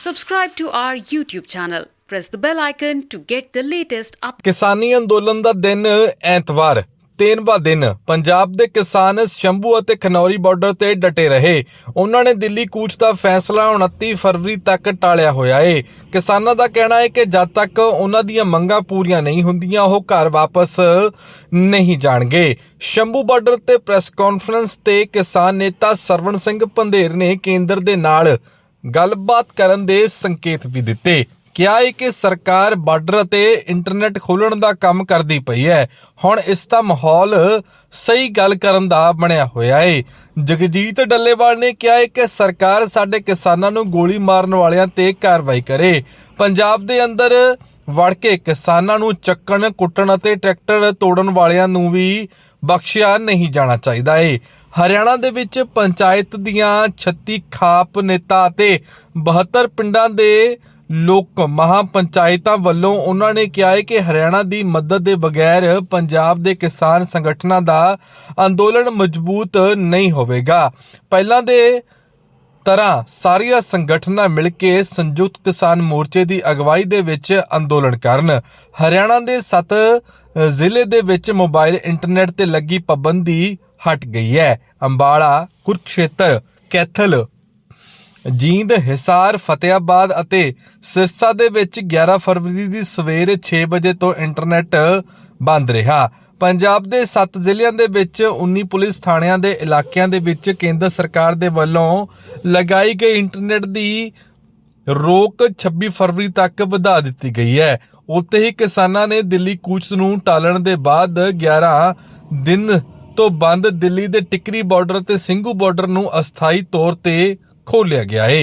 Subscribe to our YouTube channel. Press the bell icon to get the latest updates. ਕਿਸਾਨੀ ਅੰਦੋਲਨ ਦਾ ਦਿਨ ਐਤਵਾਰ 13ਵਾਂ ਦਿਨ ਪੰਜਾਬ ਦੇ ਕਿਸਾਨ ਸ਼ੰਭੂ ਅਤੇ ਖਨੌਰੀ ਬਾਰਡਰ ਤੇ ਡਟੇ ਰਹੇ ਉਹਨਾਂ ਨੇ ਦਿੱਲੀ ਕੂਚ ਦਾ ਫੈਸਲਾ 29 ਫਰਵਰੀ ਤੱਕ ਟਾਲਿਆ ਹੋਇਆ ਏ ਕਿਸਾਨਾਂ ਦਾ ਕਹਿਣਾ ਹੈ ਕਿ ਜਦ ਤੱਕ ਉਹਨਾਂ ਦੀਆਂ ਮੰਗਾਂ ਪੂਰੀਆਂ ਨਹੀਂ ਹੁੰਦੀਆਂ, ਉਹ ਘਰ ਵਾਪਸ ਨਹੀਂ ਜਾਣਗੇ ਸ਼ੰਭੂ ਬਾਰਡਰ ਤੇ ਪ੍ਰੈਸ ਕਾਨਫਰੰਸ ਤੇ ਕਿਸਾਨ ਨੇਤਾ ਸਰਵਣ ਸਿੰਘ ਪੰਧੇਰ ਨੇ ਕੇਂਦਰ ਦੇ ਨਾਲ ਗੱਲਬਾਤ ਕਰਨ ਦੇ ਸੰਕੇਤ ਵੀ ਦਿੱਤੇ। ਕਿਹਾ ਹੈ ਕਿ ਸਰਕਾਰ ਬਾਰਡਰ ਅਤੇ ਇੰਟਰਨੈਟ ਖੋਲਣ ਦਾ ਕੰਮ ਕਰਦੀ ਪਈ ਹੈ। ਹੁਣ ਇਸ ਦਾ ਮਾਹੌਲ ਸਹੀ ਗੱਲ ਕਰਨ ਦਾ ਬਣਿਆ ਹੋਇਆ ਹੈ ਜਗਜੀਤ ਡੱਲੇਵਾਲ ਨੇ ਕਿਹਾ ਹੈ ਕਿ ਸਰਕਾਰ ਸਾਡੇ ਕਿਸਾਨਾਂ ਨੂੰ ਗੋਲੀ ਮਾਰਨ ਵਾਲਿਆਂ ਤੇ ਕਾਰਵਾਈ ਕਰੇ। ਪੰਜਾਬ ਦੇ ਅੰਦਰ ਵੜ ਕੇ ਕਿਸਾਨਾਂ ਨੂੰ ਚੱਕਣ, ਕੁੱਟਣ ਅਤੇ ਟਰੈਕਟਰ ਤੋੜਨ ਵਾਲਿਆਂ ਨੂੰ ਵੀ ਬਖਸ਼ਿਆ ਨਹੀਂ ਜਾਣਾ ਚਾਹੀਦਾ ਏ। ਹਰਿਆਣਾ ਦੇ ਵਿੱਚ ਪੰਚਾਇਤ ਦੀਆਂ 36 ਖਾਪ ਨੇਤਾ ਅਤੇ 72 ਪਿੰਡਾਂ ਦੇ ਲੋਕ ਮਹਾ ਪੰਚਾਇਤਾਂ ਵੱਲੋਂ ਉਹਨਾਂ ਨੇ ਕਿਹਾ ਹੈ ਕਿ ਹਰਿਆਣਾ ਦੀ ਮਦਦ ਦੇ ਬਗੈਰ ਪੰਜਾਬ ਦੇ ਕਿਸਾਨ ਸੰਗਠਨਾਂ ਦਾ ਅੰਦੋਲਨ ਮਜ਼ਬੂਤ ਨਹੀਂ ਹੋਵੇਗਾ। ਪਹਿਲਾਂ ਦੇ ਤਰ੍ਹਾਂ ਸਾਰੀਆਂ ਸੰਗਠਨਾਂ ਮਿਲ ਕੇ ਸੰਯੁਕਤ ਕਿਸਾਨ ਮੋਰਚੇ ਦੀ ਅਗਵਾਈ ਦੇ ਵਿੱਚ ਅੰਦੋਲਨ ਕਰਨ। ਹਰਿਆਣਾ ਦੇ 7 ਜ਼ਿਲ੍ਹੇ ਦੇ ਵਿੱਚ ਮੋਬਾਈਲ ਇੰਟਰਨੈਟ ਤੇ ਲੱਗੀ ਪਾਬੰਦੀ ਹਟ ਗਈ ਹੈ। ਅੰਬਾਲਾ, ਕੁਰਕਸ਼ੇਤਰ, ਕੈਥਲ, ਜੀਂਦ, ਹਿਸਾਰ ਫਤਿਆਬਾਦ ਅਤੇ ਸਿਰਸਾ ਦੇ ਵਿੱਚ 11 ਫਰਵਰੀ ਦੀ ਸਵੇਰ 6 ਵਜੇ ਤੋਂ ਇੰਟਰਨੈਟ ਬੰਦ ਰਿਹਾ। ਪੰਜਾਬ ਦੇ 7 ਜ਼ਿਲ੍ਹਿਆਂ ਦੇ ਵਿੱਚ 19 ਪੁਲਿਸ ਥਾਣਿਆਂ ਦੇ ਇਲਾਕਿਆਂ ਦੇ ਵਿੱਚ ਕੇਂਦਰ ਸਰਕਾਰ ਦੇ ਵੱਲੋਂ ਲਗਾਈ ਗਈ ਇੰਟਰਨੈਟ ਦੀ ਰੋਕ 26 ਫਰਵਰੀ ਤੱਕ ਵਧਾ ਦਿੱਤੀ ਗਈ ਹੈ। ਉੱਥੇ ਹੀ ਕਿਸਾਨਾਂ ਨੇ ਦਿੱਲੀ ਕੂਚ ਨੂੰ ਟਾਲਣ ਦੇ ਬਾਅਦ 11 ਦਿਨ ਤੋਂ ਬੰਦ ਦਿੱਲੀ ਦੇ ਟਿਕਰੀ ਬਾਰਡਰ ਤੇ ਸਿੰਘੂ ਬਾਰਡਰ ਨੂੰ ਅਸਥਾਈ ਤੌਰ ਤੇ ਖੋਲਿਆ ਗਿਆ ਹੈ